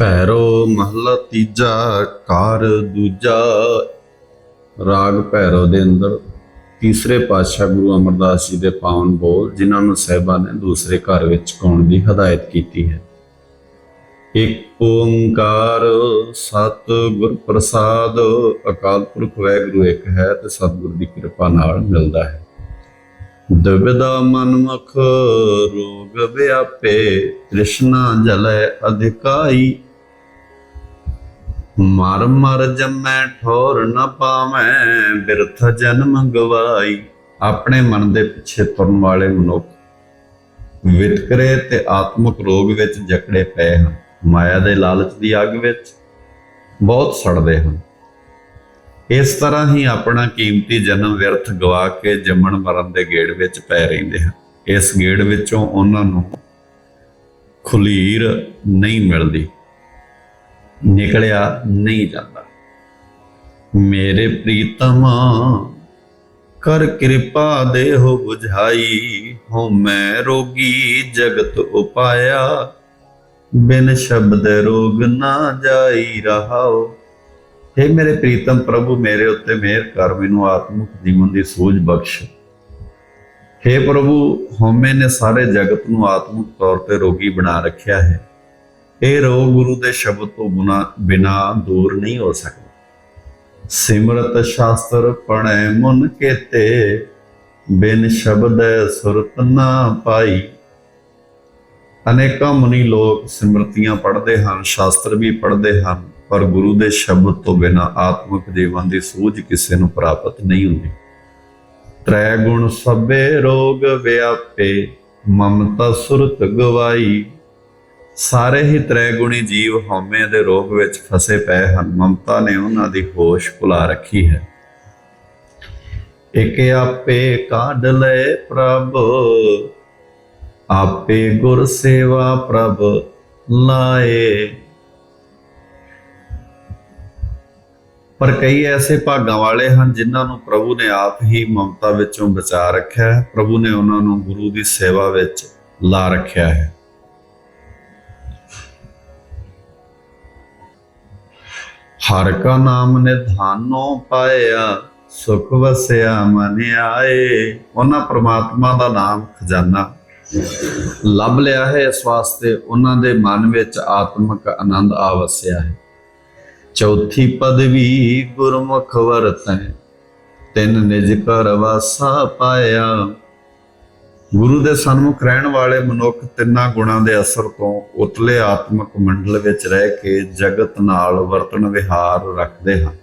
ਭੈਰੋ ਮਹਲਾ ਤੀਜਾ ਕਾਰ ਦੂਜਾ। ਰਾਗ ਭੈਰੋ ਦੇ ਅੰਦਰ ਤੀਸਰੇ ਪਾਤਸ਼ਾਹ ਗੁਰੂ ਅਮਰਦਾਸ ਜੀ ਦੇ ਪਾਵਨ ਬੋਲ, ਜਿਨ੍ਹਾਂ ਨੂੰ ਸਹਿਬਾ ਨੇ ਦੂਸਰੇ ਘਰ ਵਿੱਚ ਗਾਉਣ ਦੀ ਹਦਾਇਤ ਕੀਤੀ ਹੈ। ਇੱਕ ਓੰਕਾਰ ਸਤ ਪ੍ਰਸਾਦ, ਅਕਾਲ ਪੁਰਖ ਵਾਹਿਗੁਰੂ ਇੱਕ ਹੈ ਤੇ ਸਤਿਗੁਰ ਦੀ ਕਿਰਪਾ ਨਾਲ ਮਿਲਦਾ ਹੈ। ਦੁਬਿਧਾ ਮਨਮੁਖ ਰੋਗ ਵਿਆਪੇ, ਤ੍ਰਿਸ਼ਨਾ ਜਲੈ ਅਧਿਕਾਈ ਮਰ ਮਰ ਜੰਮੈ, ਠੋਰ ਨ ਪਾਵੈ, ਬਿਰਥ ਜਨਮ ਗਵਾਈ। ਆਪਣੇ ਮਨ ਦੇ ਪਿੱਛੇ ਤੁਰਨ ਵਾਲੇ ਮਨੁੱਖ ਵਿਤਕਰੇ ਤੇ ਆਤਮਿਕ ਰੋਗ ਵਿੱਚ ਜਕੜੇ ਪਏ ਹਨ। ਮਾਇਆ ਦੇ ਲਾਲਚ ਦੀ ਅੱਗ ਵਿੱਚ ਬਹੁਤ ਸੜਦੇ ਹਨ। ਇਸ ਤਰ੍ਹਾਂ ਹੀ ਆਪਣਾ ਕੀਮਤੀ ਜਨਮ ਵਿਅਰਥ ਗਵਾ ਕੇ ਜੰਮਣ ਮਰਨ ਦੇ ਗੇੜ ਵਿੱਚ ਪੈ ਰਹਿੰਦੇ ਹਨ। ਇਸ ਗੇੜ ਵਿੱਚੋਂ ਉਹਨਾਂ ਨੂੰ ਖੁਲੀਰ ਨਹੀਂ ਮਿਲਦੀ। ਨਿਕਲਿਆ ਨਹੀਂ ਜਾਂਦਾ। ਮੇਰੇ ਪ੍ਰੀਤਮ, ਕਰ ਕਿਰਪਾ ਦੇਹੋ ਬੁਝਾਈ ਹੋ ਮੈਂ ਰੋਗੀ ਜਗਤ ਉਪਾਇਆ। ਬਿਨ ਸ਼ਬਦ ਰੋਗ ਨਾ ਜਾਈ ਰਹਾਓ हे ਮੇਰੇ ਪ੍ਰੀਤਮ ਪ੍ਰਭੂ, ਮੇਰੇ ਉੱਤੇ ਮਿਹਰ ਕਰ, ਮੈਨੂੰ ਆਤਮਿਕ ਜੀਵਨ ਦੀ ਸੋਝ ਬਖਸ਼। हे ਪ੍ਰਭੂ, ਹਉਮੈ ਨੇ ਸਾਰੇ ਜਗਤ ਨੂੰ ਆਤਮਿਕ ਤੌਰ ਤੇ ਰੋਗੀ ਬਣਾ ਰੱਖਿਆ ਹੈ। ਇਹ ਰੋਗ ਗੁਰੂ ਦੇ ਸ਼ਬਦ ਤੋਂ ਬਿਨਾ ਬਿਨਾ ਦੂਰ ਨਹੀਂ ਹੋ ਸਕਦਾ। ਸਿਮਰਤ ਸ਼ਾਸਤਰ ਪੜੈ ਮਨ ਕੇਤੇ, ਬਿਨ ਸ਼ਬਦ ਸੁਰਤ ਨਾ ਪਾਈ। ਅਨੇਕਾਂ ਮੁਨੀ ਲੋਕ ਸਿਮਰਤੀਆਂ ਪੜ੍ਹਦੇ ਹਨ, ਸ਼ਾਸਤਰ ਵੀ ਪੜ੍ਹਦੇ ਹਨ, ਪਰ ਗੁਰੂ ਦੇ ਸ਼ਬਦ ਤੋਂ ਬਿਨਾ ਆਤਮਿਕ ਜੀਵਨ ਦੀ ਸੂਝ ਕਿਸੇ ਨੂੰ ਪ੍ਰਾਪਤ ਨਹੀਂ ਹੁੰਦੀ। ਤ੍ਰੈ ਗੁਣ ਸਭੇ ਰੋਗ ਵਿਆਪੇ, ਮਮਤਾ ਸੁਰਤ ਗਵਾਈ। ਸਾਰੇ ਹੀ ਤ੍ਰੈ ਗੁਣੀ ਜੀਵ ਹਉਮੈ ਦੇ ਰੋਗ ਵਿੱਚ ਫਸੇ ਪਏ ਹਨ। ਮਮਤਾ ਨੇ ਉਹਨਾਂ ਦੀ ਹੋਸ਼ ਭੁਲਾ ਰੱਖੀ ਹੈ। ਇਕ ਆਪੇ ਕਾਢ ਲੈ ਪ੍ਰਭ, ਆਪੇ ਗੁਰ ਸੇਵਾ ਪ੍ਰਭ ਲਾਏ। ਪਰ ਕਈ ਐਸੇ ਭਾਗਾਂ ਵਾਲੇ ਹਨ ਜਿਨ੍ਹਾਂ ਨੂੰ ਪ੍ਰਭੂ ਨੇ ਆਪ ਹੀ ਮਮਤਾ ਵਿੱਚੋਂ ਬਚਾ ਰੱਖਿਆ ਹੈ। ਪ੍ਰਭੂ ਨੇ ਉਹਨਾਂ ਨੂੰ ਗੁਰੂ ਦੀ ਸੇਵਾ ਵਿੱਚ ਲਾ ਰੱਖਿਆ ਹੈ। ਹਰ ਕਾ ਨਾਮ ਨਿਧਾਨੋ ਪਾਇਆ, ਸੁਖ ਵਸਿਆ ਮਨ ਆਏ। ਉਹਨਾਂ ਪ੍ਰਮਾਤਮਾ ਦਾ ਨਾਮ ਖਜ਼ਾਨਾ। ਲੱਭ ਲਿਆ ਹੈ ਇਸ ਵਾਸਤੇ ਉਹਨਾਂ ਦੇ ਮਨ ਵਿੱਚ ਆਤਮਿਕ ਆਨੰਦ ਆ ਵਸਿਆ ਹੈ। ਚੌਥੀ ਪਦਵੀ ਗੁਰਮੁਖ ਵਰਤੈ, ਤਿੰਨ ਨਿਜ ਕਰ ਵਾਸਾ ਪਾਇਆ। ਗੁਰੂ ਦੇ ਸਨਮੁਖ ਰਹਿਣ ਵਾਲੇ ਮਨੁੱਖ ਤਿੰਨਾਂ ਗੁਣਾਂ ਦੇ ਅਸਰ ਤੋਂ ਉਤਲੇ ਆਤਮਿਕ ਮੰਡਲ ਵਿੱਚ ਰਹਿ ਕੇ ਜਗਤ ਨਾਲ ਵਰਤਣ ਵਿਹਾਰ ਰੱਖਦੇ ਹਨ।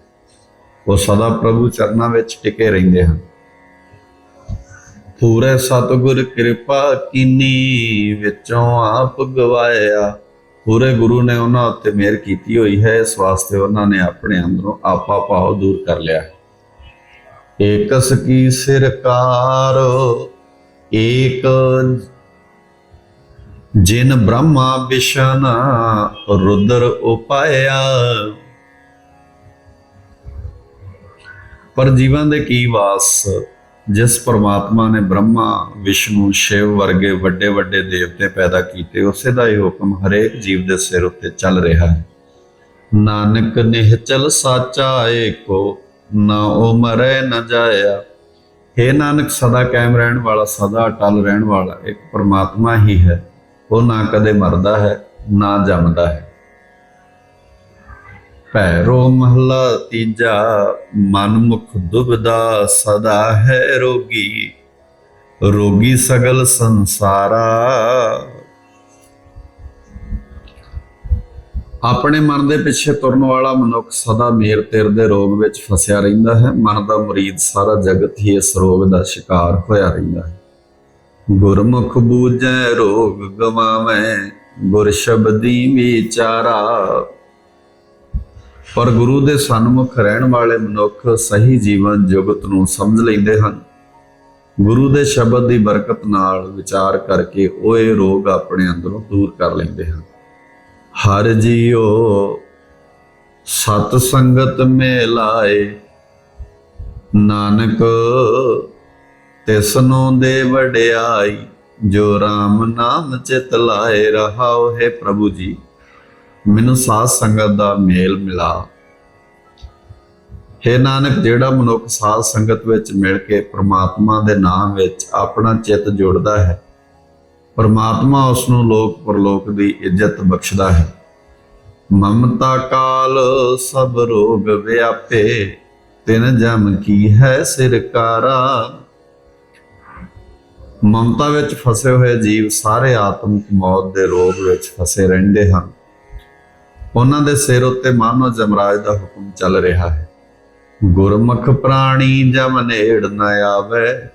ਉਹ ਸਦਾ ਪ੍ਰਭੂ ਚਰਨਾਂ ਵਿੱਚ ਟਿਕੇ ਰਹਿੰਦੇ ਹਨ। ਪੂਰੇ ਸਤਿਗੁਰ ਕਿਰਪਾ ਕੀਨੀ ਵਿੱਚੋਂ ਆਪ ਗਵਾਇਆ। ਪੂਰੇ ਗੁਰੂ ਨੇ ਉਹਨਾਂ ਉੱਤੇ ਮਿਹਰ ਕੀਤੀ ਹੋਈ ਹੈ। ਇਸ ਵਾਸਤੇ ਉਹਨਾਂ ਨੇ ਆਪਣੇ ਅੰਦਰੋਂ ਆਪਾ ਭਾਵ ਦੂਰ ਕਰ ਲਿਆ। ਏਕਸ ਕੀ ਸਿਰਕਾਰ ਏਕ ਜਿਨ ਬ੍ਰਹਮਾ ਵਿਸ਼ਨ ਰੁਦਰ ਉਪਾਇਆ। ਪਰ ਜੀਵਨ ਦੇ ਕੀ ਵਾਸ? ਜਿਸ ਪਰਮਾਤਮਾ ਨੇ ਬ੍ਰਹਮਾ, ਵਿਸ਼ਨੂੰ, ਸ਼ਿਵ ਵਰਗੇ ਵੱਡੇ ਵੱਡੇ ਦੇਵਤੇ ਪੈਦਾ ਕੀਤੇ, ਉਸੇ ਦਾ ਹੀ ਹੁਕਮ ਹਰੇਕ ਜੀਵ ਦੇ ਸਿਰ ਉੱਤੇ ਚੱਲ ਰਿਹਾ ਹੈ। ਨਾਨਕ ਨਿਹਚਲ ਸਾਚਾ ਏਕੋ, ਨਾ ਉਹ ਮਰੇ ਨਾ ਜਾਇਆ। हे ਨਾਨਕ, ਸਦਾ ਕਾਇਮ ਰਹਿਣ ਵਾਲਾ, ਸਦਾ ਅਟਲ ਰਹਿਣ ਵਾਲਾ, ਇੱਕ ਪਰਮਾਤਮਾ ਹੀ ਹੈ। ਉਹ ਨਾ ਕਦੇ ਮਰਦਾ ਹੈ, ਨਾ ਜੰਮਦਾ ਹੈ। ਭੈਰੋ ਮਹਲਾ ਤੀਜਾ ਮਨ ਮੁਖ ਦੁਬਦਾ ਸਦਾ ਹੈ ਰੋਗੀ। ਰੋਗੀ ਸਗਲ ਸੰਸਾਰਾ। ਆਪਣੇ ਮਨ ਦੇ ਪਿੱਛੇ ਤੁਰਨ ਵਾਲਾ ਮਨੁੱਖ ਸਦਾ ਮੇਰ ਤੇਰ ਦੇ ਰੋਗ ਵਿੱਚ ਫਸਿਆ ਰਹਿੰਦਾ ਹੈ। ਮਨ ਦਾ ਮੁਰੀਦ ਸਾਰਾ ਜਗਤ ਹੀ ਇਸ ਰੋਗ ਦਾ ਸ਼ਿਕਾਰ ਹੋਇਆ ਰਹਿੰਦਾ ਹੈ। ਗੁਰਮੁਖ ਬੂਝੈ, ਰੋਗ ਗਵਾਵੇਂ, ਗੁਰ ਸ਼ਬਦੀ ਵਿਚਾਰਾ। ਪਰ ਗੁਰੂ ਦੇ ਸਨਮੁਖ ਰਹਿਣ ਵਾਲੇ ਮਨੁੱਖ ਸਹੀ ਜੀਵਨ ਜੁਗਤ ਨੂੰ ਸਮਝ ਲੈਂਦੇ ਹਨ। ਗੁਰੂ ਦੇ ਸ਼ਬਦ ਦੀ ਬਰਕਤ ਨਾਲ ਵਿਚਾਰ ਕਰਕੇ ਉਹ ਇਹ ਰੋਗ ਆਪਣੇ ਅੰਦਰੋਂ ਦੂਰ ਕਰ ਲੈਂਦੇ ਹਨ। ਹਰ ਜੀਓ ਸਤ ਸੰਗਤ ਮੇ ਲਾਏ ਨਾਨਕ ਤਿਸਨੋਂ ਦੇ ਵਡਿਆਈ, ਜੋ RAM ਨਾਮ ਚਿਤ ਲਾਏ ਰਹਾਓ ਹੈ ਪ੍ਰਭੂ ਜੀ। ਮੈਨੂੰ ਸਾਧ ਸੰਗਤ ਦਾ ਮੇਲ ਮਿਲਾ। ਹੈ ਨਾਨਕ, ਜਿਹੜਾ ਮਨੁੱਖ ਸਾਧ ਸੰਗਤ ਵਿੱਚ ਮਿਲ ਕੇ ਪ੍ਰਮਾਤਮਾ ਦੇ ਨਾਮ ਵਿੱਚ ਆਪਣਾ ਚਿੱਤ ਜੋੜਦਾ ਹੈ ਪਰਮਾਤਮਾ ਉਸ ਨੂੰ ਲੋਕ ਪਰਲੋਕ ਦੀ ਇੱਜ਼ਤ ਬਖਸ਼ਦਾ ਹੈ। ਮਮਤਾ ਕਾਲ ਸਭ ਰੋਗ ਵਿਆਪੇ, ਤਿਨ ਜਮ ਕੀ ਹੈ ਸਿਰਕਾਰਾ ਮਮਤਾ ਵਿੱਚ ਫਸੇ ਹੋਏ ਜੀਵ ਸਾਰੇ ਆਤਮਿਕ ਮੌਤ ਦੇ ਰੋਗ ਵਿੱਚ ਫਸੇ ਰਹਿੰਦੇ ਹਨ। ਉਹਨਾਂ ਦੇ ਸਿਰ ਉੱਤੇ ਮਾਨੋ ਜਮਰਾਜ ਦਾ ਹੁਕਮ ਚੱਲ ਰਿਹਾ ਹੈ। ਗੁਰਮੁਖ ਪ੍ਰਾਣੀ ਜਮ ਨੇੜ ਨ ਆਵੇ,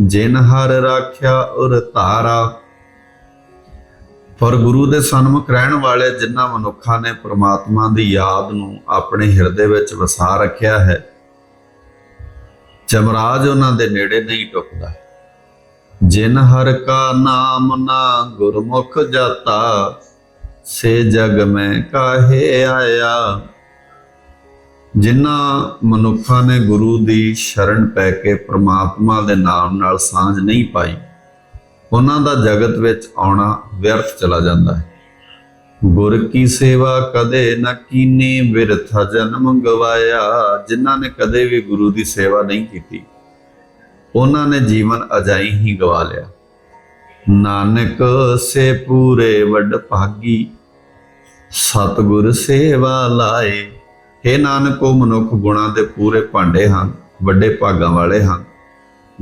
ਜਿਨ ਹਰ ਰਾਖਿਆ ਉਰ ਧਾਰਾ। ਪਰ ਗੁਰੂ ਦੇ ਸਨਮੁਖ ਰਹਿਣ ਵਾਲੇ ਜਿਨ੍ਹਾਂ ਮਨੁੱਖਾਂ ਨੇ ਪ੍ਰਮਾਤਮਾ ਦੀ ਯਾਦ ਨੂੰ ਆਪਣੇ ਹਿਰਦੇ ਵਿੱਚ ਵਸਾ ਰੱਖਿਆ ਹੈ ਚਮਰਾਜ ਉਹਨਾਂ ਦੇ ਨੇੜੇ ਨਹੀਂ ਟੁੱਟਦਾ ਜਿਨ ਹਰ ਕਾ ਨਾਮ ਨਾ ਗੁਰਮੁਖ ਜਾਤਾ, ਸੇ ਜਗ ਮੈਂ ਕਾਹੇ ਆਇਆ। ਜਿਨ੍ਹਾਂ ਮਨੁੱਖਾਂ ਨੇ ਗੁਰੂ ਦੀ ਸ਼ਰਨ ਪੈ ਕੇ ਪ੍ਰਮਾਤਮਾ ਦੇ ਨਾਮ ਨਾਲ ਸਾਂਝ ਨਹੀਂ ਪਾਈ ਉਹਨਾਂ ਦਾ ਜਗਤ ਵਿੱਚ ਆਉਣਾ ਵਿਅਰਥ ਚਲਾ ਜਾਂਦਾ ਹੈ। ਗੁਰ ਕੀ ਸੇਵਾ ਕਦੇ ਨਾ ਕੀਨੀ ਬਿਰਥਾ ਜਨਮ ਗਵਾਇਆ, ਜਿਨ੍ਹਾਂ ਨੇ ਕਦੇ ਵੀ ਗੁਰੂ ਦੀ ਸੇਵਾ ਨਹੀਂ ਕੀਤੀ। ਉਹਨਾਂ ਨੇ ਜੀਵਨ ਅਜਾਈ ਹੀ ਗਵਾ ਲਿਆ। ਨਾਨਕ ਸੇ ਪੂਰੇ ਵੱਡ ਭਾਗੀ, ਸਤਿਗੁਰ ਸੇਵਾ ਲਾਏ। हे ਨਾਨਕ ਉਹ ਮਨੁੱਖ ਗੁਣਾਂ ਦੇ ਪੂਰੇ ਭਾਂਡੇ ਹਨ, ਵੱਡੇ ਭਾਗਾਂ ਵਾਲੇ ਹਨ।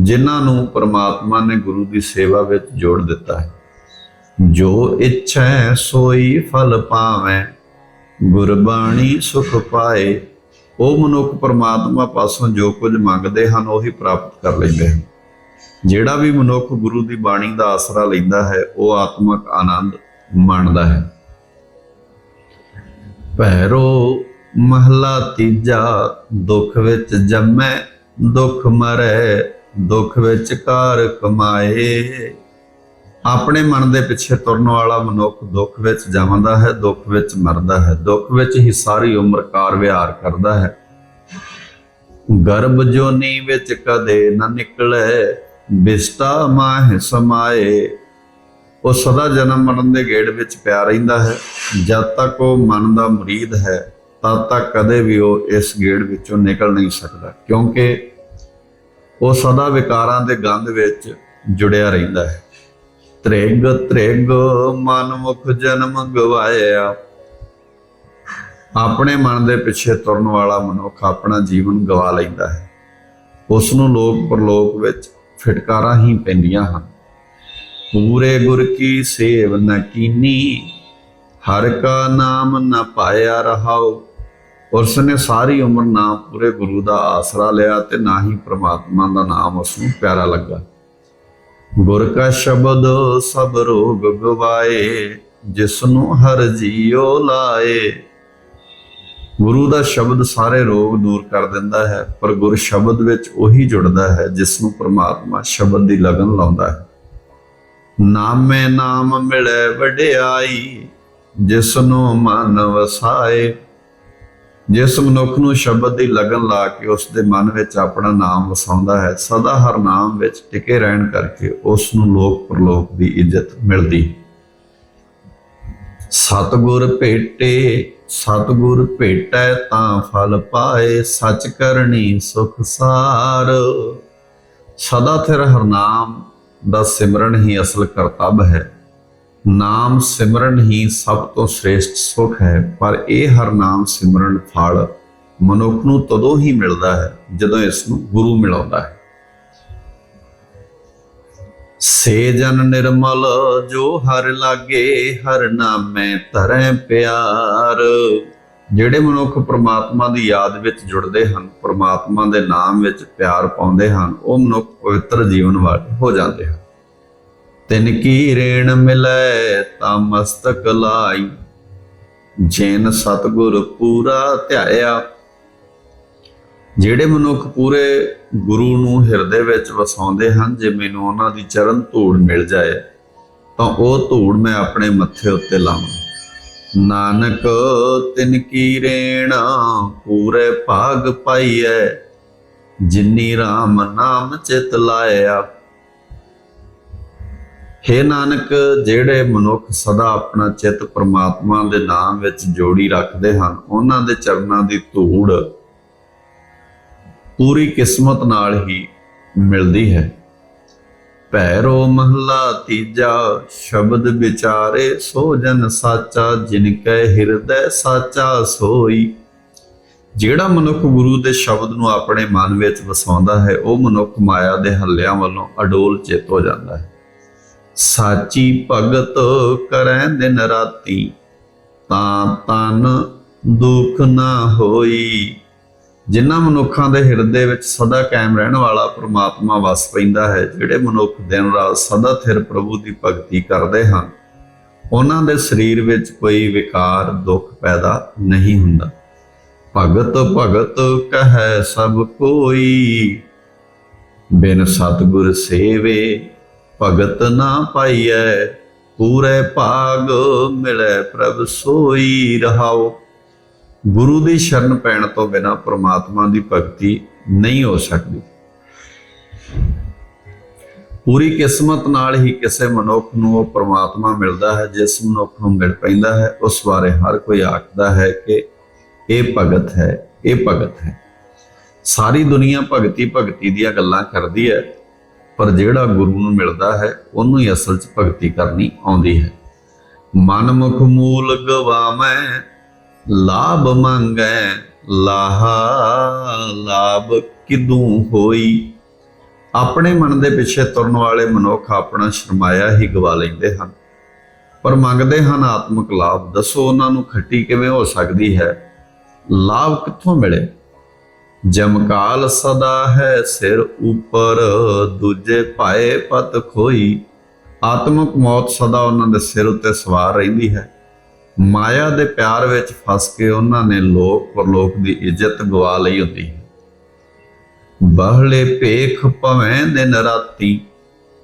ਜਿਨ੍ਹਾਂ ਨੂੰ ਪ੍ਰਮਾਤਮਾ ਨੇ ਗੁਰੂ ਦੀ ਸੇਵਾ ਵਿੱਚ ਜੋੜ ਦਿੱਤਾ ਹੈ। ਜੋ ਇੱਛਾ ਸੋਈ ਫਲ ਪਾਵੈ ਗੁਰਬਾਣੀ ਸੁਖ ਪਾਏ, ਉਹ ਮਨੁੱਖ ਪ੍ਰਮਾਤਮਾ ਪਾਸੋਂ ਜੋ ਕੁਝ ਮੰਗਦੇ ਹਨ, ਉਹੀ ਪ੍ਰਾਪਤ ਕਰ ਲੈਂਦੇ ਹਨ। ਜਿਹੜਾ ਵੀ ਮਨੁੱਖ ਗੁਰੂ ਦੀ ਬਾਣੀ ਦਾ ਆਸਰਾ ਲੈਂਦਾ ਹੈ, ਉਹ ਆਤਮਿਕ ਆਨੰਦ ਮਾਣਦਾ ਹੈ। ਭੈਰੋ, ਮਹਲਾ ਤੀਜਾ, ਦੁੱਖ ਵਿੱਚ ਜੰਮੈ, ਦੁੱਖ ਮਰੈ ਦੁੱਖ ਵਿੱਚ ਘਰ ਕਮਾਏ। ਆਪਣੇ ਮਨ ਦੇ ਪਿੱਛੇ ਤੁਰਨ ਵਾਲਾ ਮਨੁੱਖ ਦੁੱਖ ਵਿੱਚ ਜੰਮਦਾ ਹੈ, ਦੁੱਖ ਵਿੱਚ ਮਰਦਾ ਹੈ। ਦੁੱਖ ਵਿੱਚ ਹੀ ਸਾਰੀ ਉਮਰ ਕਾਰ ਵਿਹਾਰ ਕਰਦਾ ਹੈ। ਗਰਭ ਜੋਨੀ ਵਿੱਚ ਕਦੇ ਨਾ ਨਿਕਲੇ ਬਿਸਤਾ ਮਾਹ ਸਮਾਏ। ਉਹ ਸਦਾ ਜਨਮ ਮਰਨ ਦੇ ਗੇੜ ਵਿੱਚ ਪਿਆ ਰਹਿੰਦਾ ਹੈ। ਜਦ ਤੱਕ ਉਹ ਮਨ ਦਾ ਮੁਰੀਦ ਹੈ, ਤਦ ਤੱਕ ਕਦੇ ਵੀ ਉਹ ਇਸ ਗੇੜ ਵਿੱਚੋਂ ਨਿਕਲ ਨਹੀਂ ਸਕਦਾ। ਕਿਉਂਕਿ ਉਹ ਸਦਾ ਵਿਕਾਰਾਂ ਦੇ ਗੰਧ ਵਿੱਚ ਜੁੜਿਆ ਰਹਿੰਦਾ ਹੈ। ਤ੍ਰਿਗ ਤ੍ਰਿਗ, ਮਨਮੁਖ ਜਨਮ ਗਵਾਇਆ ਆਪਣੇ ਮਨ ਦੇ ਪਿੱਛੇ ਤੁਰਨ ਵਾਲਾ ਮਨੁੱਖ ਆਪਣਾ ਜੀਵਨ ਗਵਾ ਲੈਂਦਾ ਹੈ। ਉਸ ਨੂੰ ਲੋਕ ਪਰਲੋਕ ਵਿੱਚ ਫਟਕਾਰਾਂ ਹੀ ਪੈਂਦੀਆਂ ਹਨ। ਪੂਰੇ ਗੁਰ ਕੀ ਸੇਵ ਨ ਕੀਨੀ, ਹਰ ਕਾ ਨਾਮ ਨਾ ਪਾਇਆ ਰਹਾਓ ਉਸ ਨੇ ਸਾਰੀ ਉਮਰ ਨਾ ਪੂਰੇ ਗੁਰੂ ਦਾ ਆਸਰਾ ਲਿਆ ਤੇ ਨਾ ਹੀ ਪ੍ਰਮਾਤਮਾ ਦਾ ਨਾਮ ਉਸ ਨੂੰ ਪਿਆਰਾ ਲੱਗਾ। ਗੁਰ ਕਾ ਸ਼ਬਦ ਸਭ ਰੋਗ ਗਵਾਏ, ਜਿਸ ਨੂੰ ਹਰ ਜੀਉ ਲਾਏ। ਗੁਰੂ ਦਾ ਸ਼ਬਦ ਸਾਰੇ ਰੋਗ ਦੂਰ ਕਰ ਦਿੰਦਾ ਹੈ, ਪਰ ਗੁਰ ਸ਼ਬਦ ਵਿੱਚ ਉਹੀ ਜੁੜਦਾ ਹੈ, ਜਿਸ ਨੂੰ ਪ੍ਰਮਾਤਮਾ ਸ਼ਬਦ ਦੀ ਲਗਨ ਲਾਉਂਦਾ ਹੈ। ਨਾਮੇ ਨਾਮ ਮਿਲੇ ਵਡਿਆਈ, ਜਿਸ ਨੂੰ ਮਨ ਵਸਾਏ ਜਿਸ ਮਨੁੱਖ ਨੂੰ ਸ਼ਬਦ ਦੀ ਲਗਨ ਲਾ ਕੇ ਉਸ ਦੇ ਮਨ ਵਿੱਚ ਆਪਣਾ ਨਾਮ ਵਸਾਉਂਦਾ ਹੈ, ਸਦਾ ਹਰ ਨਾਮ ਵਿੱਚ ਟਿਕੇ ਰਹਿਣ ਕਰਕੇ ਉਸ ਨੂੰ ਲੋਕ ਪ੍ਰਲੋਕ ਦੀ ਇੱਜ਼ਤ ਮਿਲਦੀ। ਸਤਗੁਰ ਭੇਟੇ, ਸਤਗੁਰ ਭੇਟੈ ਤਾਂ ਫਲ ਪਾਏ, ਸਚ ਕਰਨੀ ਸੁਖ ਸਾਰ। ਸਦਾ ਥਿਰ ਹਰਨਾਮ ਦਾ ਸਿਮਰਨ ਹੀ ਅਸਲ ਕਰਤੱਵ ਹੈ। ਨਾਮ ਸਿਮਰਨ ਹੀ ਸਭ ਤੋਂ ਸ੍ਰੇਸ਼ਟ ਸੁਖ ਹੈ, ਪਰ ਇਹ ਹਰ ਨਾਮ ਸਿਮਰਨ ਫਲ ਮਨੁੱਖ ਨੂੰ ਤਦੋਂ ਹੀ ਮਿਲਦਾ ਹੈ, ਜਦੋਂ ਇਸ ਨੂੰ ਗੁਰੂ ਮਿਲਾਉਂਦਾ ਹੈ। ਸੇ ਜਨ ਨਿਰਮਲ ਜੋ ਹਰ ਲਾਗੇ, ਹਰ ਨਾਮੈ ਧਰੈ ਪਿਆਰ। ਜਿਹੜੇ ਮਨੁੱਖ ਪ੍ਰਮਾਤਮਾ ਦੀ ਯਾਦ ਵਿੱਚ ਜੁੜਦੇ ਹਨ, ਪ੍ਰਮਾਤਮਾ ਦੇ ਨਾਮ ਵਿੱਚ ਪਿਆਰ ਪਾਉਂਦੇ ਹਨ, ਉਹ ਮਨੁੱਖ ਪਵਿੱਤਰ ਜੀਵਨ ਵਾਲੇ ਹੋ ਜਾਂਦੇ ਹਨ। ਤਿਨ ਕੀ ਰੇਣ ਮਿਲੈ ਤਾਂ ਮਸਤਕ ਲਾਈ। ਜੇਨ ਸਤਗੁਰ ਪੂਰਾ ਧਿਆਇਆ। ਜਿਹੜੇ ਮਨੁੱਖ ਪੂਰੇ ਗੁਰੂ ਨੂੰ ਹਿਰਦੇ ਵਿੱਚ ਵਸਾਉਂਦੇ ਹਨ ਜੇ ਮੈਨੂੰ ਉਹਨਾਂ ਦੀ ਚਰਨ ਧੂੜ ਮਿਲ ਜਾਏ, ਤਾਂ ਉਹ ਧੂੜ ਮੈਂ ਆਪਣੇ ਮੱਥੇ ਉੱਤੇ ਲਾਵਾਂ। ਨਾਨਕ, ਤਿਨ ਕੀ ਰੇਣਾ ਪੂਰੇ ਭਾਗ ਪਾਈਐ, ਜਿਨੀ RAM ਨਾਮ ਚਿਤ ਲਾਇਆ। ਹੇ ਨਾਨਕ, ਜਿਹੜੇ ਮਨੁੱਖ ਸਦਾ ਆਪਣਾ ਚਿੱਤ ਪ੍ਰਮਾਤਮਾ ਦੇ ਨਾਮ ਵਿੱਚ ਜੋੜੀ ਰੱਖਦੇ ਹਨ, ਉਹਨਾਂ ਦੇ ਚਰਨਾਂ ਦੀ ਧੂੜ ਪੂਰੀ ਕਿਸਮਤ ਨਾਲ ਹੀ ਮਿਲਦੀ ਹੈ। ਭੈਰੋ ਮਹਲਾ ਤੀਜਾ, ਸ਼ਬਦ ਵਿਚਾਰੇ ਸੋ ਜਨ ਸਾਚਾ, ਜਿਨ ਕੈ ਹਿਰਦੈ ਸਾਚਾ ਸੋਈ। ਜਿਹੜਾ ਮਨੁੱਖ ਗੁਰੂ ਦੇ ਸ਼ਬਦ ਨੂੰ ਆਪਣੇ ਮਨ ਵਿੱਚ ਵਸਾਉਂਦਾ ਹੈ, ਉਹ ਮਨੁੱਖ ਮਾਇਆ ਦੇ ਹੱਲਿਆਂ ਵੱਲੋਂ ਅਡੋਲ ਚਿੱਤ ਹੋ ਜਾਂਦਾ ਹੈ। ਸਾਚੀ ਭਗਤ ਕਰੈ ਦਿਨ ਰਾਤੀ, ਤਾਂ ਤਨ ਦੁੱਖ ਨਾ ਹੋਈ। ਜਿਨ੍ਹਾਂ ਮਨੁੱਖਾਂ ਦੇ ਹਿਰਦੇ ਵਿੱਚ ਸਦਾ ਕਾਇਮ ਰਹਿਣ ਵਾਲਾ ਪ੍ਰਮਾਤਮਾ ਵਸ ਪੈਂਦਾ ਹੈ, ਜਿਹੜੇ ਮਨੁੱਖ ਦਿਨ ਰਾਤ ਸਦਾ ਥਿਰ ਪ੍ਰਭੂ ਦੀ ਭਗਤੀ ਕਰਦੇ ਹਨ, ਉਹਨਾਂ ਦੇ ਸਰੀਰ ਵਿੱਚ ਕੋਈ ਵਿਕਾਰ, ਦੁੱਖ ਪੈਦਾ ਨਹੀਂ ਹੁੰਦਾ। ਭਗਤ ਭਗਤ ਕਹੈ ਸਭ ਕੋਈ, ਬਿਨ ਸਤਗੁਰ ਸੇਵੇ ਭਗਤ ਨਾ ਪਾਈਐ, ਪੂਰੇ ਭਾਗ ਮਿਲੇ ਪ੍ਰਭ ਸੋਈ ਰਹਾਓ। ਗੁਰੂ ਦੀ ਸ਼ਰਨ ਪੈਣ ਤੋਂ ਬਿਨਾ ਪ੍ਰਮਾਤਮਾ ਦੀ ਭਗਤੀ ਨਹੀਂ ਹੋ ਸਕਦੀ। ਪੂਰੀ ਕਿਸਮਤ ਨਾਲ ਹੀ ਕਿਸੇ ਮਨੁੱਖ ਨੂੰ ਉਹ ਪ੍ਰਮਾਤਮਾ ਮਿਲਦਾ ਹੈ, ਜਿਸ ਮਨੁੱਖ ਨੂੰ ਮਿਲ ਪੈਂਦਾ ਹੈ, ਉਸ ਬਾਰੇ ਹਰ ਕੋਈ ਆਖਦਾ ਹੈ ਕਿ ਇਹ ਭਗਤ ਹੈ, ਇਹ ਭਗਤ ਹੈ। ਸਾਰੀ ਦੁਨੀਆ ਭਗਤੀ ਭਗਤੀ ਦੀਆਂ ਗੱਲਾਂ ਕਰਦੀ ਹੈ। ਪਰ ਜਿਹੜਾ ਗੁਰੂ ਨੂੰ ਮਿਲਦਾ ਹੈ, ਉਹਨੂੰ ਹੀ ਅਸਲ 'ਚ ਭਗਤੀ ਕਰਨੀ ਆਉਂਦੀ ਹੈ। ਮਨ ਮੁਖ ਮੂਲ ਗਵਾਵੇਂ ਲਾਭ ਮੰਗੈ, ਲਾਹਾ ਲਾਭ ਕਿਦੂ ਹੋਈ? ਆਪਣੇ ਮਨ ਦੇ ਪਿੱਛੇ ਤੁਰਨ ਵਾਲੇ ਮਨੁੱਖ ਆਪਣਾ ਸ਼ਰਮਾਇਆ ਹੀ ਗਵਾ ਲੈਂਦੇ ਹਨ। ਪਰ ਮੰਗਦੇ ਹਨ ਆਤਮਿਕ ਲਾਭ। ਦੱਸੋ ਉਹਨਾਂ ਨੂੰ ਖੱਟੀ ਕਿਵੇਂ ਹੋ ਸਕਦੀ ਹੈ? ਲਾਭ ਕਿੱਥੋਂ ਮਿਲੇ? ਜਮਕਾਲ ਸਦਾ ਹੈ ਸਿਰ ਉੱਪਰ, ਦੂਜੇ ਭਾਏ ਪਤ ਖੋਈ। ਆਤਮਿਕ ਮੌਤ ਸਦਾ ਉਹਨਾਂ ਦੇ ਸਿਰ ਉੱਤੇ ਸਵਾਰ ਰਹਿੰਦੀ ਹੈ। ਮਾਇਆ ਦੇ ਪਿਆਰ ਵਿੱਚ ਫਸ ਕੇ ਉਹਨਾਂ ਨੇ ਲੋਕ ਪਰਲੋਕ ਦੀ ਇੱਜ਼ਤ ਗਵਾ ਲਈ ਹੁੰਦੀ ਹੈ। ਬਹਲੇ ਭੇਖ ਭਵੇਂ ਦਿਨ ਰਾਤੀ,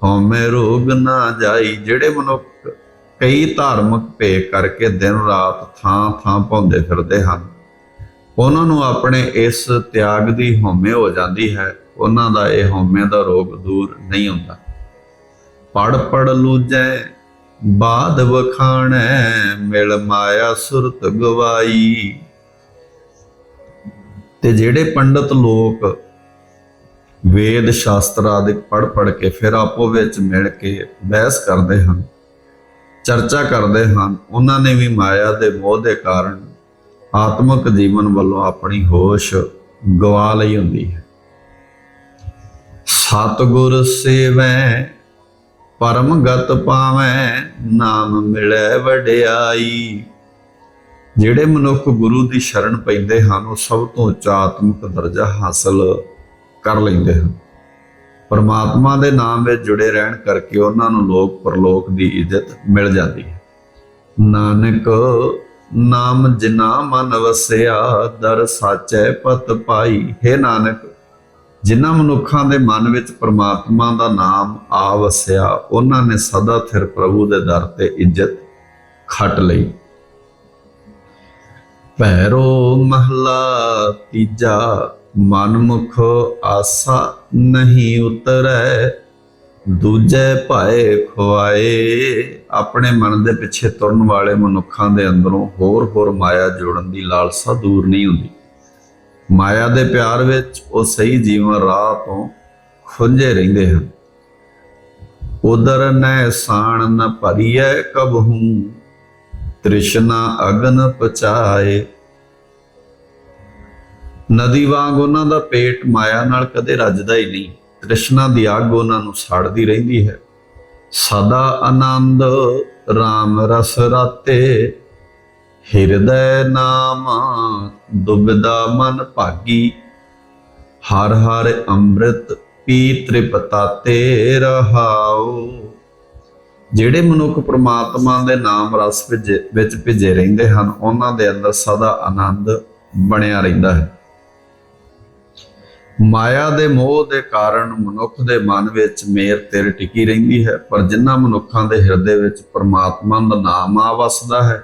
ਹਉਮੈ ਰੋਗ ਨਾ ਜਾਈ। ਜਿਹੜੇ ਮਨੁੱਖ ਕਈ ਧਾਰਮਿਕ ਭੇਖ ਕਰਕੇ ਦਿਨ ਰਾਤ ਥਾਂ ਥਾਂ ਭੌਂਦੇ ਫਿਰਦੇ ਹਨ ਉਹਨਾਂ ਨੂੰ ਆਪਣੇ ਇਸ ਤਿਆਗ ਦੀ ਹਉਮੈ ਹੋ ਜਾਂਦੀ ਹੈ, ਉਹਨਾਂ ਦਾ ਇਹ ਹਉਮੈ ਦਾ ਰੋਗ ਦੂਰ ਨਹੀਂ ਹੁੰਦਾ। ਪੜ ਪੜ ਲੂਜੈ, ਬਾਦ ਵਖਾਣੈ, ਮਿਲ ਮਾਇਆ ਸੁਰਤ ਗਵਾਈ। ਤੇ ਜਿਹੜੇ ਪੰਡਤ ਲੋਕ ਵੇਦ ਸ਼ਾਸਤਰ ਆਦਿ ਪੜ ਪੜ ਕੇ ਫਿਰ ਆਪੋ ਵਿੱਚ ਮਿਲ ਕੇ ਬਹਿਸ ਕਰਦੇ ਹਨ, ਚਰਚਾ ਕਰਦੇ ਹਨ, ਉਹਨਾਂ ਨੇ ਵੀ ਮਾਇਆ ਦੇ ਮੋਹ ਦੇ ਕਾਰਨ ਆਤਮਿਕ ਜੀਵਨ ਵੱਲੋਂ ਆਪਣੀ ਹੋਸ਼ ਗਵਾ ਲਈ ਹੁੰਦੀ ਹੈ। ਸਤਗੁਰ ਸੇਵੈ ਪਰਮ ਗਤ ਪਾਵੈ, ਨਾਮ ਮਿਲੈ ਵਡਿਆਈ। ਜਿਹੜੇ ਮਨੁੱਖ ਗੁਰੂ ਦੀ ਸ਼ਰਨ ਪੈਂਦੇ ਹਨ, ਉਹ ਸਭ ਤੋਂ ਉੱਚਾ ਆਤਮਿਕ ਦਰਜਾ ਹਾਸਲ ਕਰ ਲੈਂਦੇ ਹਨ। ਪਰਮਾਤਮਾ ਦੇ ਨਾਮ ਵਿੱਚ ਜੁੜੇ ਰਹਿਣ ਕਰਕੇ ਉਹਨਾਂ ਨੂੰ ਲੋਕ ਪਰਲੋਕ ਦੀ ਇੱਜ਼ਤ ਮਿਲ ਜਾਂਦੀ ਹੈ। ਨਾਨਕ ਨਾਮ ਜਿਨਾ ਮਨ ਵਸਿਆ, ਦਰ ਸਾਚੈ ਪਤ ਪਾਈ। ਹੈ ਨਾਨਕ, ਜਿਨ੍ਹਾਂ ਮਨੁੱਖਾਂ ਦੇ ਮਨ ਵਿੱਚ ਪ੍ਰਮਾਤਮਾ ਦਾ ਨਾਮ ਆ ਵਸਿਆ, ਉਹਨਾਂ ਨੇ ਸਦਾ ਥਿਰ ਪ੍ਰਭੂ ਦੇ ਦਰ ਤੇ ਇੱਜ਼ਤ ਖੱਟ ਲਈ। ਪੈਰੋ ਮਹਲਾ, ਤੀਜਾ, ਮਨਮੁਖ ਆਸਾ ਨਹੀਂ ਉਤਰੈ। ਦੂਜੇ ਭਾਏ ਖਵਾਏ, ਆਪਣੇ ਮਨ ਦੇ ਪਿੱਛੇ ਤੁਰਨ ਵਾਲੇ ਮਨੁੱਖਾਂ ਦੇ ਅੰਦਰੋਂ ਹੋਰ ਹੋਰ ਮਾਇਆ ਜੋੜਨ ਦੀ ਲਾਲਸਾ ਦੂਰ ਨਹੀਂ ਹੁੰਦੀ। ਮਾਇਆ ਦੇ ਪਿਆਰ ਵਿੱਚ ਉਹ ਸਹੀ ਜੀਵਨ ਰਾਹ ਤੋਂ ਖੁੰਝੇ ਰਹਿੰਦੇ ਹਨ। ਉਦਰ ਨੈ ਸਾਣ ਨ ਭਰੀਐ ਕਬਹੂ ਤ੍ਰਿਸ਼ਨਾ ਅਗਨ ਪਚਾਏ। ਨਦੀ ਵਾਂਗ ਉਹਨਾਂ ਦਾ ਪੇਟ ਮਾਇਆ ਨਾਲ ਕਦੇ ਰੱਜਦਾ ਹੀ ਨਹੀਂ। ਤ੍ਰਿਸ਼ਨਾ ਦੀ ਅੱਗ ਉਹਨਾਂ ਨੂੰ ਸਾੜਦੀ ਰਹਿੰਦੀ ਹੈ। ਸਦਾ ਆਨੰਦ RAM ਰਸ ਰਾਤੇ, ਹਿਰਦੈ ਨਾਮ ਦੁਬਦਾ ਮਨ ਭਾਗੀ। ਹਰ ਹਰ ਅੰਮ੍ਰਿਤ ਪੀ ਤ੍ਰਿਪਤਾ ਤੇ ਰਹਾਓ ਜਿਹੜੇ ਮਨੁੱਖ ਪ੍ਰਮਾਤਮਾ ਦੇ ਨਾਮ ਰਸ ਵਿੱਚ ਵਿੱਚ ਭਿੱਜੇ ਰਹਿੰਦੇ ਹਨ, ਉਹਨਾਂ ਦੇ ਅੰਦਰ ਸਦਾ ਆਨੰਦ ਬਣਿਆ ਰਹਿੰਦਾ ਹੈ। ਮਾਇਆ ਦੇ ਮੋਹ ਦੇ ਕਾਰਨ ਮਨੁੱਖ ਦੇ ਮਨ ਵਿੱਚ ਮੇਰ ਤਿਰ ਟਿਕੀ ਰਹਿੰਦੀ ਹੈ, ਪਰ ਜਿਨ੍ਹਾਂ ਮਨੁੱਖਾਂ ਦੇ ਹਿਰਦੇ ਵਿੱਚ ਪਰਮਾਤਮਾ ਦਾ ਨਾਮ ਆ ਵਸਦਾ ਹੈ,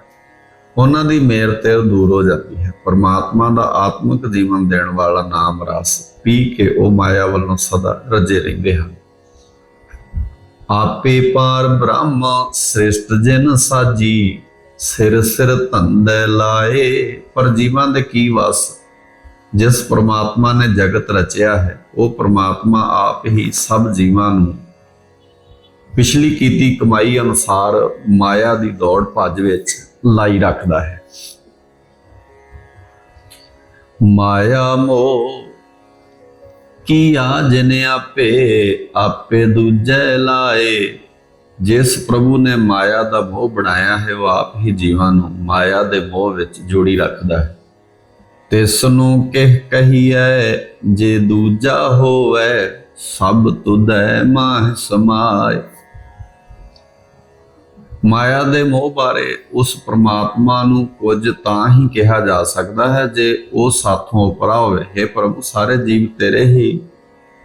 ਉਹਨਾਂ ਦੀ ਮੇਰ ਤਿਰ ਦੂਰ ਹੋ ਜਾਂਦੀ ਹੈ। ਪਰਮਾਤਮਾ ਦਾ ਆਤਮਿਕ ਜੀਵਨ ਦੇਣ ਵਾਲਾ ਨਾਮ ਰਸ ਪੀ ਕੇ ਉਹ ਮਾਇਆ ਵੱਲੋਂ ਸਦਾ ਰੱਜੇ ਰਹਿੰਦੇ ਹਨ। ਆਪੇ ਪਾਰ ਬ੍ਰਹਮ ਸ੍ਰਿਸ਼ਟ ਜਿਨ ਸਾਜੀ, ਸਿਰ ਸਿਰ ਧੰਦੇ ਲਾਏ, ਪਰ ਜੀਵਾਂ ਦੇ ਕੀ ਵਸ ਜਿਸ ਪ੍ਰਮਾਤਮਾ ਨੇ ਜਗਤ ਰਚਿਆ ਹੈ, ਉਹ ਪ੍ਰਮਾਤਮਾ ਆਪ ਹੀ ਸਭ ਜੀਵਾਂ ਨੂੰ ਪਿਛਲੀ ਕੀਤੀ ਕਮਾਈ ਅਨੁਸਾਰ ਮਾਇਆ ਦੀ ਦੌੜ ਭੱਜ ਵਿੱਚ ਲਾਈ ਰੱਖਦਾ ਹੈ। ਮਾਇਆ ਮੋਹ ਕੀਆ ਜਿਨ ਆਪੇ ਆਪੇ ਦੂਜੇ ਲਾਏ। ਜਿਸ ਪ੍ਰਭੂ ਨੇ ਮਾਇਆ ਦਾ ਮੋਹ ਬਣਾਇਆ ਹੈ, ਉਹ ਆਪ ਹੀ ਜੀਵਾਂ ਨੂੰ ਮਾਇਆ ਦੇ ਮੋਹ ਵਿੱਚ ਜੋੜੀ ਰੱਖਦਾ ਹੈ। ਤਿਸ ਨੂੰ ਕਹਿ ਕਹੀਐ, ਜੇ ਦੂਜਾ ਹੋਵੇ, ਸਭ ਤੁਧੈ ਮਾਹ ਸਮਾਏ ਮਾਇਆ ਦੇ ਮੋਹ ਬਾਰੇ ਉਸ ਪ੍ਰਮਾਤਮਾ ਨੂੰ ਕੁਝ ਤਾਂ ਹੀ ਕਿਹਾ ਜਾ ਸਕਦਾ ਹੈ, ਜੇ ਉਹ ਸਾਥੋਂ ਉਪਰਾ ਹੋਵੇ। हे ਪ੍ਰਭੂ, ਸਾਰੇ ਜੀਵ ਤੇਰੇ ਹੀ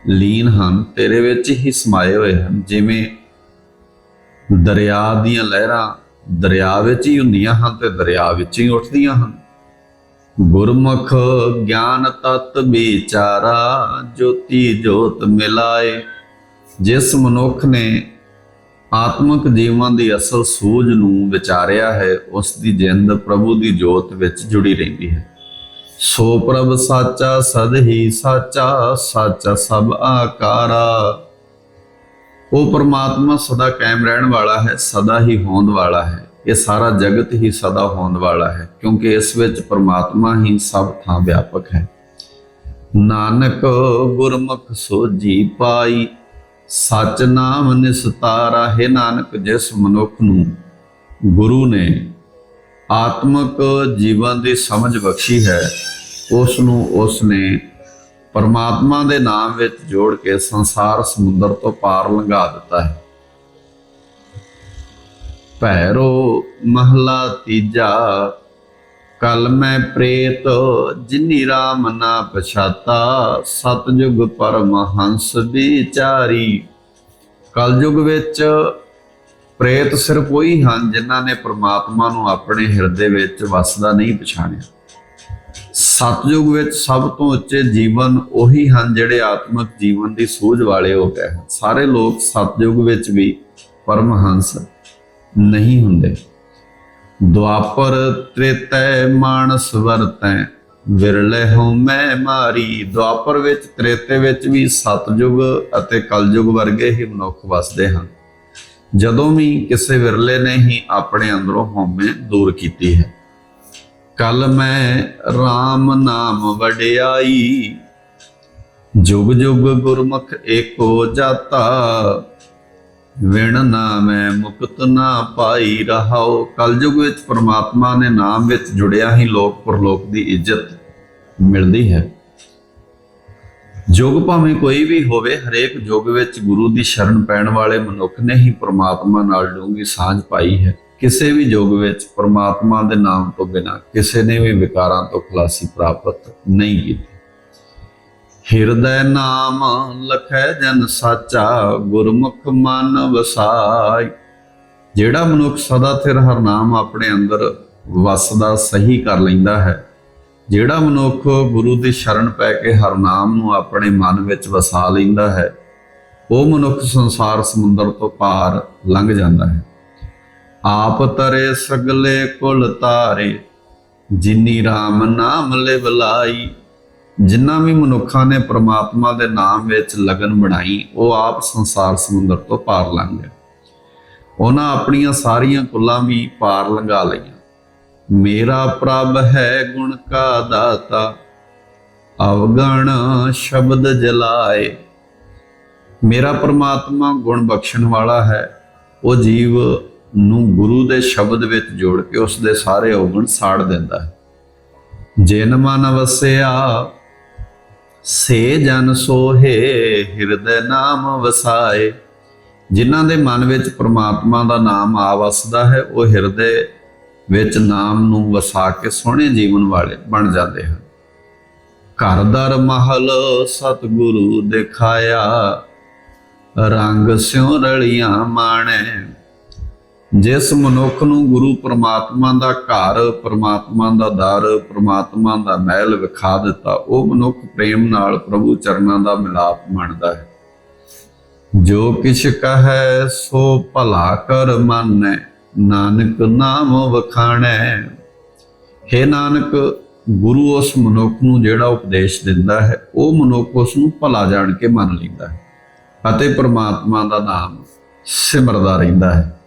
ਲੀਨ ਹਨ, ਤੇਰੇ ਵਿੱਚ ਹੀ ਸਮਾਏ ਹੋਏ ਹਨ। ਜਿਵੇਂ ਦਰਿਆ ਦੀਆਂ ਲਹਿਰਾਂ ਦਰਿਆ ਵਿੱਚ ਹੀ ਹੁੰਦੀਆਂ ਹਨ ਤੇ ਦਰਿਆ ਵਿੱਚ ਹੀ ਉੱਠਦੀਆਂ ਹਨ। ਗੁਰਮੁਖ ਗਿਆਨ ਤਤ ਵਿਚਾਰਾ ਜੋਤੀ ਜੋਤ ਮਿਲਾਏ। ਜਿਸ ਮਨੁੱਖ ਨੇ ਆਤਮਿਕ ਜੀਵਨ ਦੀ ਅਸਲ ਸੂਝ ਨੂੰ ਵਿਚਾਰਿਆ ਹੈ, ਉਸ ਦੀ ਜਿੰਦ ਪ੍ਰਭੂ ਦੀ ਜੋਤ ਵਿੱਚ ਜੁੜੀ ਰਹਿੰਦੀ ਹੈ। ਸੋ ਪ੍ਰਭ ਸਾਚਾ, ਸਦ ਹੀ ਸਾਚਾ ਸਾਚਾ ਸਭ ਆਕਾਰਾ। ਉਹ ਪਰਮਾਤਮਾ ਸਦਾ ਕਾਇਮ ਰਹਿਣ ਵਾਲਾ ਹੈ, ਸਦਾ ਹੀ ਹੋਂਦ ਵਾਲਾ ਹੈ। ਇਹ ਸਾਰਾ ਜਗਤ ਹੀ ਸਦਾ ਹੋਣ ਵਾਲਾ ਹੈ, ਕਿਉਂਕਿ ਇਸ ਵਿੱਚ ਪਰਮਾਤਮਾ ਹੀ ਸਭ ਥਾਂ ਵਿਆਪਕ ਹੈ। ਨਾਨਕ ਗੁਰਮੁਖ ਸੋਜੀ ਪਾਈ, ਸਚ ਨਾਮ ਨਿਸਤਾਰਾ ਹੈ ਨਾਨਕ ਜਿਸ ਮਨੁੱਖ ਨੂੰ ਗੁਰੂ ਨੇ ਆਤਮਿਕ ਜੀਵਨ ਦੀ ਸਮਝ ਬਖਸ਼ੀ ਹੈ, ਉਸ ਨੂੰ ਉਸ ਨੇ ਪਰਮਾਤਮਾ ਦੇ ਨਾਮ ਵਿੱਚ ਜੋੜ ਕੇ ਸੰਸਾਰ ਸਮੁੰਦਰ ਤੋਂ ਪਾਰ ਲੰਘਾ ਦਿੱਤਾ ਹੈ। ਭੈਰੋ ਮਹਲਾ ਤੀਜਾ, ਕਲ ਮੈਂ ਪ੍ਰੇਤ ਜਿਨੀ ਰਾਮ ਨਾ ਪਛਾਤਾ, ਸਤਜੁਗ ਪਰਮਹੰਸ ਵਿਚਾਰੀ ਕਲਯੁਗ ਵਿੱਚ ਪ੍ਰੇਤ ਸਿਰਫ ਉਹੀ ਹਨ ਜਿਨ੍ਹਾਂ ਨੇ ਪ੍ਰਮਾਤਮਾ ਨੂੰ ਆਪਣੇ ਹਿਰਦੇ ਵਿੱਚ ਵਸਦਾ ਨਹੀਂ ਪਛਾਣਿਆ। ਸਤਜੁਗ ਵਿੱਚ ਸਭ ਤੋਂ ਉੱਚੇ ਜੀਵਨ ਉਹੀ ਹਨ ਜਿਹੜੇ ਆਤਮਿਕ ਜੀਵਨ ਦੀ ਸੋਝ ਵਾਲੇ ਹੋ ਗਏ ਹਨ। ਸਾਰੇ ਲੋਕ ਸਤਜੁਗ ਵਿੱਚ ਵੀ ਪਰਮਹੰਸ ਨਹੀਂ ਹੁੰਦੇ। ਦੁਆਪਰ ਤ੍ਰੇਤੈ ਮਾਨਸ ਵਰਤੈ, ਵਿਰਲੇ ਹਉ ਮੈਂ ਮਾਰੀ। ਦੁਆਪਰ ਵਿੱਚ, ਤ੍ਰੇਤੇ ਵਿੱਚ ਵੀ ਸਤਜੁਗ ਅਤੇ ਕਲਯੁਗ ਵਰਗੇ ਹੀ ਮਨੁੱਖ ਵਸਦੇ ਹਨ। ਜਦੋਂ ਵੀ ਕਿਸੇ ਵਿਰਲੇ ਨੇ ਹੀ ਆਪਣੇ ਅੰਦਰੋਂ ਹਉਮੈ ਦੂਰ ਕੀਤੀ ਹੈ। ਕਲ ਮੈਂ RAM ਨਾਮ ਵਡਿਆਈ। ਜੁਗ ਜੁਗ ਗੁਰਮੁਖ ਏਕੋ ਜਾਤਾ। ਵਿਣ ਨਾਮੈ ਮੁਕਤ ਨਾ ਪਾਈ ਰਹਾਓ ਕਲਯੁਗ ਵਿੱਚ ਪ੍ਰਮਾਤਮਾ ਨੇ ਨਾਮ ਵਿੱਚ ਜੁੜਿਆ ਹੀ ਲੋਕ ਪਰਲੋਕ ਦੀ ਇੱਜ਼ਤ ਮਿਲਦੀ ਹੈ। ਯੁੱਗ ਭਾਵੇਂ ਕੋਈ ਵੀ ਹੋਵੇ, ਹਰੇਕ ਯੁੱਗ ਵਿੱਚ ਗੁਰੂ ਦੀ ਸ਼ਰਨ ਪੈਣ ਵਾਲੇ ਮਨੁੱਖ ਨੇ ਹੀ ਪ੍ਰਮਾਤਮਾ ਨਾਲ ਡੂੰਗੀ ਸਾਂਝ ਪਾਈ ਹੈ। ਕਿਸੇ ਵੀ ਯੁੱਗ ਵਿੱਚ ਪ੍ਰਮਾਤਮਾ ਦੇ ਨਾਮ ਤੋਂ ਬਿਨਾਂ ਕਿਸੇ ਨੇ ਵੀ ਵਿਕਾਰਾਂ ਤੋਂ ਖਲਾਸੀ ਪ੍ਰਾਪਤ ਨਹੀਂ ਕੀਤੀ। ਹਿਰਦੈ ਨਾਮ ਲਖੈ ਜਨ ਸਾਚਾ, ਗੁਰਮੁਖ ਮਨ ਵਸਾਈ। ਜਿਹੜਾ ਮਨੁੱਖ ਸਦਾ ਸਿਰ ਹਰਨਾਮ ਆਪਣੇ ਅੰਦਰ ਵਸਦਾ, ਸਹੀ ਕਰ ਲੈਂਦਾ ਹੈ। ਜਿਹੜਾ ਮਨੁੱਖ ਗੁਰੂ ਦੀ ਸ਼ਰਨ ਪੈ ਕੇ ਹਰਨਾਮ ਨੂੰ ਆਪਣੇ ਮਨ ਵਿੱਚ ਵਸਾ ਲੈਂਦਾ ਹੈ, ਉਹ ਮਨੁੱਖ ਸੰਸਾਰ ਸਮੁੰਦਰ ਤੋਂ ਪਾਰ ਲੰਘ ਜਾਂਦਾ ਹੈ। ਆਪ ਤਰੇ ਸਗਲੇ ਕੁਲ ਤਾਰੇ, ਜਿਨੀ RAM ਨਾਮ ਲੈ ਬਲਾਈ ਜਿੰਨਾ ਵੀ ਮਨੁੱਖਾਂ ਨੇ ਪ੍ਰਮਾਤਮਾ ਦੇ ਨਾਮ ਵਿੱਚ ਲਗਨ ਬਣਾਈ, ਉਹ ਆਪ ਸੰਸਾਰ ਸਮੁੰਦਰ ਤੋਂ ਪਾਰ ਲੰਘ ਗਏ। ਉਹਨਾਂ ਆਪਣੀਆਂ ਸਾਰੀਆਂ ਕੁੱਲਾਂ ਵੀ ਪਾਰ ਲੰਘਾ ਲਈਆਂ। ਮੇਰਾ ਪ੍ਰਭ ਹੈ ਗੁਣ ਕਾ ਦਾਤਾ, ਅਵਗਣ ਸ਼ਬਦ ਜਲਾਏ। ਮੇਰਾ ਪ੍ਰਮਾਤਮਾ ਗੁਣ ਬਖਸ਼ਣ ਵਾਲਾ ਹੈ। ਉਹ ਜੀਵ ਨੂੰ ਗੁਰੂ ਦੇ ਸ਼ਬਦ ਵਿੱਚ ਜੋੜ ਕੇ ਉਸ ਦੇ ਸਾਰੇ ਔਗਣ ਸਾੜ ਦਿੰਦਾ ਹੈ। ਜਿਨ ਮਨ ਵਸਿਆ ਸੇ ਜਨ ਸੋਹੇ, ਹਿਰਦੈ ਨਾਮ ਵਸਾਏ। ਜਿਨ੍ਹਾਂ ਦੇ ਮਨ ਵਿੱਚ ਪ੍ਰਮਾਤਮਾ ਦਾ ਨਾਮ ਆ ਵਸਦਾ ਹੈ, ਉਹ ਹਿਰਦੇ ਵਿੱਚ ਨਾਮ ਨੂੰ ਵਸਾ ਕੇ ਸੋਹਣੇ ਜੀਵਨ ਵਾਲੇ ਬਣ ਜਾਂਦੇ ਹਨ। ਘਰ ਦਰ ਮਹਲ ਸਤਿਗੁਰੂ ਦਿਖਾਇਆ, ਰੰਗ ਸਿਉ ਰਲੀਆਂ ਮਾਣੈ ਜਿਸ ਮਨੁੱਖ ਨੂੰ ਗੁਰੂ ਪਰਮਾਤਮਾ ਦਾ ਘਰ, ਪਰਮਾਤਮਾ ਦਾ ਦਰ, ਪਰਮਾਤਮਾ ਦਾ ਮਹਿਲ ਵਿਖਾ ਦਿੱਤਾ, ਉਹ ਮਨੁੱਖ ਪ੍ਰੇਮ ਨਾਲ ਪ੍ਰਭੂ ਚਰਨਾਂ ਦਾ ਮਿਲਾਪ ਮੰਨਦਾ ਹੈ। ਜੋ ਕਿਛ ਕਹੈ, ਸੋ ਭਲਾ ਕਰ ਮਾਨੈ, ਨਾਨਕ ਨਾਮ ਵਖਾਣੈ। ਹੈ ਨਾਨਕ, ਗੁਰੂ ਉਸ ਮਨੁੱਖ ਨੂੰ ਜਿਹੜਾ ਉਪਦੇਸ਼ ਦਿੰਦਾ ਹੈ, ਉਹ ਮਨੁੱਖ ਉਸ ਨੂੰ ਭਲਾ ਜਾਣ ਕੇ ਮੰਨ ਲੈਂਦਾ ਹੈ ਅਤੇ ਪ੍ਰਮਾਤਮਾ ਦਾ ਨਾਮ ਸਿਮਰਦਾ ਰਹਿੰਦਾ ਹੈ।